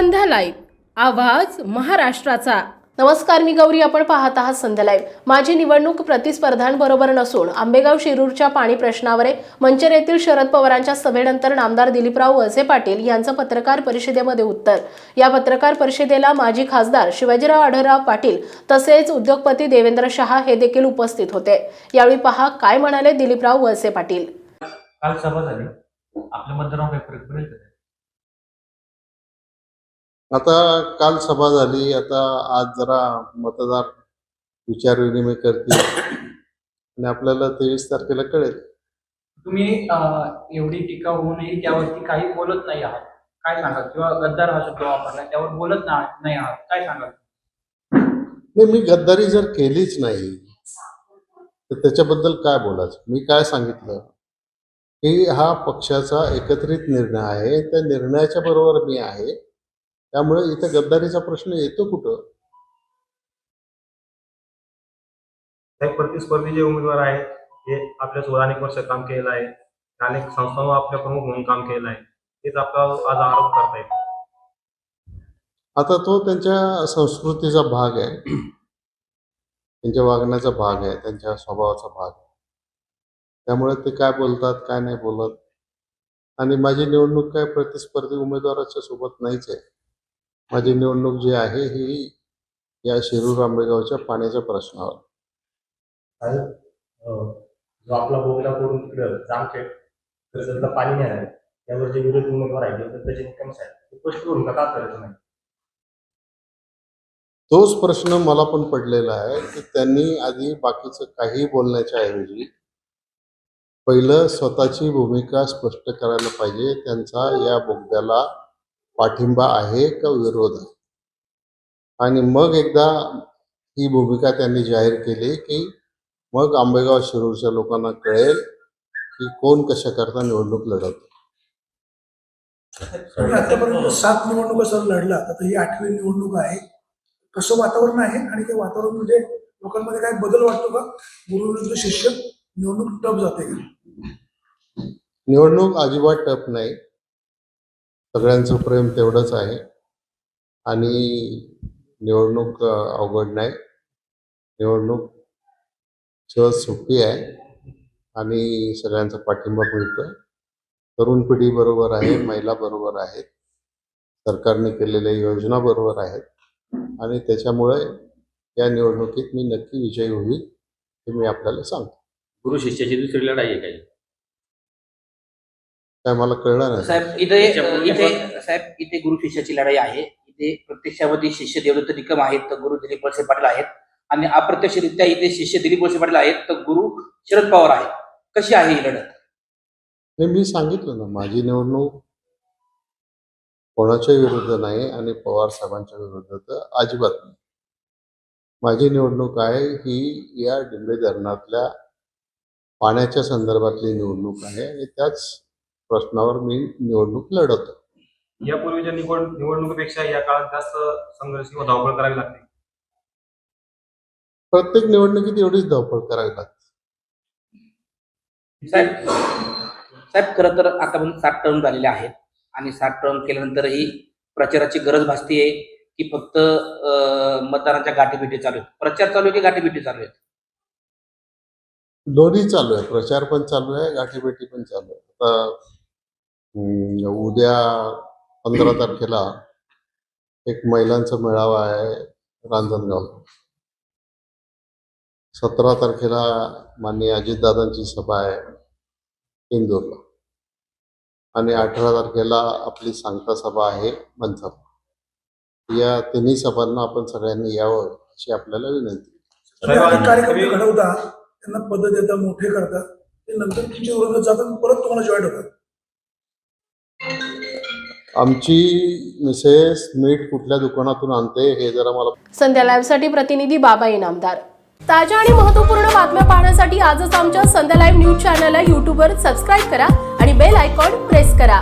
संध्या live. आवाज महाराष्ट्राचा. नमस्कार मी गौरी. आपण पाहत आहात संध्या लाईव्ह. माझी निवडणूक प्रतिस्पर्ध्यांबरोबर नसून आंबेगाव शिरूरच्या पाणी प्रश्नावर मंचर येथील शरद पवारांच्या सभेनंतर नामदार दिलीपराव वळसे पाटील यांचं पत्रकार परिषदेमध्ये उत्तर. या पत्रकार परिषदेला माजी खासदार शिवाजीराव आढळराव पाटील तसेच उद्योगपती देवेंद्र शहा हे देखील उपस्थित होते. यावेळी पहा काय म्हणाले दिलीपराव वळसे पाटील? काल सभा झाली. आपल्या आता काल सभा झाली आता आज जरा मतदार विचारविनिमय करतील. आणि आपल्याला तेवीस तारखेला कळेल. तुम्ही एवढी टीका होऊनही त्यावरती काही बोलत नाही आहात. काय सांगाल? किंवा गद्दार हा शब्द वापरला त्यावर बोलत नाही आहात. काय सांगाल? नाही मी गद्दारी जर केलीच नाही तर त्याच्याबद्दल काय बोलायचं? मी काय सांगितलं? की हा पक्षाचा एकत्रित निर्णय आहे त्या निर्णयाच्या बरोबर मी आहे. त्यामुळे इथं गद्दारीचा प्रश्न येतो कुठं? काही प्रतिस्पर्धी जे उमेदवार आहेत. ते आपल्यासोबत अनेक वर्ष काम केलेलं आहे. अनेक संस्थांवर आपल्या प्रमुख म्हणून काम केलेलं आहे. तेच आपला आज आरोप करतायत. आता तो त्यांच्या संस्कृतीचा भाग आहे. त्यांच्या वागण्याचा भाग आहे. त्यांच्या स्वभावाचा भाग आहे. त्यामुळे ते काय बोलतात काय नाही बोलत. आणि माझी निवडणूक काय प्रतिस्पर्धी उमेदवाराच्या सोबत नाहीच आहे. माझी निवडणूक जी आहे ही या शिरूर आंबेगावच्या पाण्याच्या प्रश्नावर. अं, जो आपला बोगदा करून तिकडं जामखेड पाणी नाही त्यावर जे विरोधी उमेदवार आहेत साहेब ते स्पष्ट करून का नाही तोच प्रश्न मला पण पडलेला आहे की त्यांनी आधी बाकीचं काही बोलण्याच्या ऐवजी पहिलं स्वतःची भूमिका स्पष्ट करायला पाहिजे. त्यांचा या बोगद्याला पाठिंबा आहे का विरोध आहे? आणि मग एकदा ही भूमिका त्यांनी जाहीर केली की मग आंबेगाव शिरूरच्या लोकांना कळेल की कोण कशा करता निवडणूक लढवतं. आतापर्यंत सात निवडणुका सर लढला. आता ही आठवी निवडणूक आहे. कसं वातावरण आहे आणि त्या वातावरणामध्ये लोकांमध्ये काय बदल वाटतो का? गुरु विरुद्ध शिष्य निवडणूक टप जाते. का निवडणूक अजिबात टफ नाही. सगळ्यांचं प्रेम तेवढंच आहे. आणि निवडणूक अवघड नाही. निवडणूक सहज सोपी आहे. आणि सगळ्यांचा पाठिंबा मिळतो तरुण पिढी बरोबर आहे महिला बरोबर आहेत. सरकारने केलेल्या योजना बरोबर आहेत. आणि त्याच्यामुळे या निवडणुकीत मी नक्की विजयी होईल हे मी आपल्याला सांगतो. गुरु शिष्याची दुसरी लढाई आहे काही? काय मला कळलं नाही. साहेब इथे इथे साहेब इथे गुरु शिष्याची लढाई आहे. इथे प्रत्यक्षामध्ये शिष्य देवदत्त निकम आहेत तर गुरु दिलीप वळसे पाटील आहेत. आणि अप्रत्यक्षरित्या इथे शिष्य दिलीप वळसे पाटील आहेत तर गुरु शरद पवार आहेत. कशी आहे ही लढत? हे मी सांगितलं ना माझी निवडणूक कोणाच्या विरुद्ध नाही आणि पवार साहेबांच्या विरुद्ध तर अजिबात नाही. माझी निवडणूक आहे ही या डिंबे धरणातल्या पाण्याच्या संदर्भातली निवडणूक आहे आणि त्याच प्रश्नावर मी निवडणूक लढवतो. यापूर्वीच्या निवड निवडणुकीपेक्षा या काळात जास्त संघर्ष किंवा धावपळ करावी लागते. प्रत्येक निवडणुकीत एवढीच धावपळ करावी लागते. साहेब साहेब खरं तर आतापर्यंत सात टर्म झालेले आहेत आणि सात टर्म केल्यानंतरही प्रचाराची गरज भासतीये की फक्त मतदारांच्या गाठीभेटी चालू आहेत. प्रचार चालू आहे की गाठीभेटी चालू आहेत? दोन्ही चालू आहे. प्रचार पण चालू आहे गाठीभेटी पण चालू आहे. आता उद्या पंधरा तारखेला एक महिलांचा मेळावा आहे रांजणगाव. सतरा तारखेला माननीय अजितदादांची सभा आहे इंदोरला. आणि अठरा तारखेला आपली सांगता सभा आहे मनसभा या तिन्ही सभांना आपण सगळ्यांनी यावं अशी आपल्याला विनंती. घडवता त्यांना पद देता मोठे करता ते नंतर तुमच्या विरोधात जातात परत तुम्हाला जॉईन होतात. आमची मिसेस मीठ कुठल्या दुकानातून आणते हे जरा मला संध्या लाईव्हसाठी प्रतिनिधी बाबा इनामदार. ताज्या आणि महत्त्वपूर्ण बातम्या पाहण्यासाठी आजच आमच्या संध्या लाईव्ह न्यूज चॅनलला यूट्यूबवर सबस्क्राईब करा आणि बेल आयकॉन प्रेस करा.